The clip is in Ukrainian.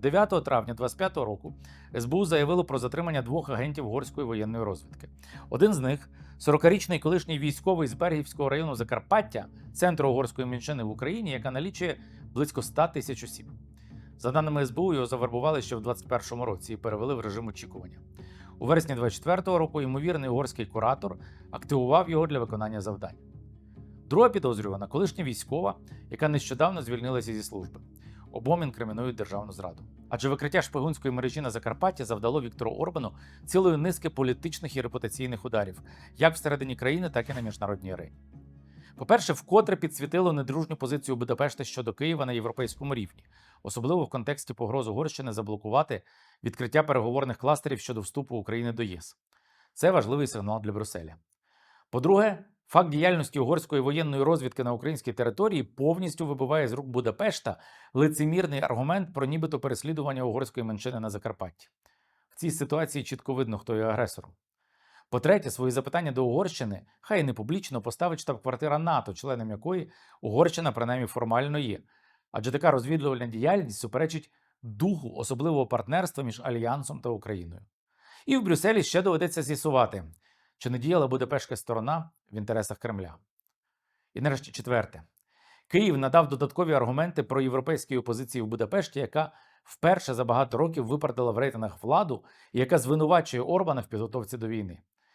9 травня 2025 року СБУ заявило про затримання двох агентів угорської воєнної розвідки. Один з них 40-річний колишній військовий з Бергівського району Закарпаття, центру угорської меншини в Україні, яка налічує близько 100 тисяч осіб. За даними СБУ, його завербували ще в 2021 році і перевели в режим очікування. У вересні 24-го року ймовірний угорський куратор активував його для виконання завдань. Друга підозрювана колишня військова, яка нещодавно звільнилася зі служби. Обом інкримінують державну зраду. Адже викриття шпигунської мережі на Закарпатті завдало Віктору Орбану цілої низки політичних і репутаційних ударів, як всередині країни, так і на міжнародній арені. По-перше, вкотре підсвітило недружню позицію Будапешта щодо Києва на європейському рівні, особливо в контексті погроз Угорщини заблокувати відкриття переговорних кластерів щодо вступу України до ЄС. Це важливий сигнал для Брюсселя. По-друге, факт діяльності угорської воєнної розвідки на українській території повністю вибиває з рук Будапешта лицемірний аргумент про нібито переслідування угорської меншини на Закарпатті. В цій ситуації чітко видно, хто є агресором. По-третє, свої запитання до Угорщини хай не публічно поставить штаб-квартира НАТО, членом якої Угорщина принаймні формально є. Адже така розвідувальна діяльність суперечить духу особливого партнерства між Альянсом та Україною. І в Брюсселі ще доведеться з'ясувати, чи не діяла Будапештська сторона в інтересах Кремля. І нарешті четверте. Київ надав додаткові аргументи про європейські опозиції в Будапешті, яка вперше за багато років випередила в рейтингах владу і яка звинувачує Орбана в підготовці до війни.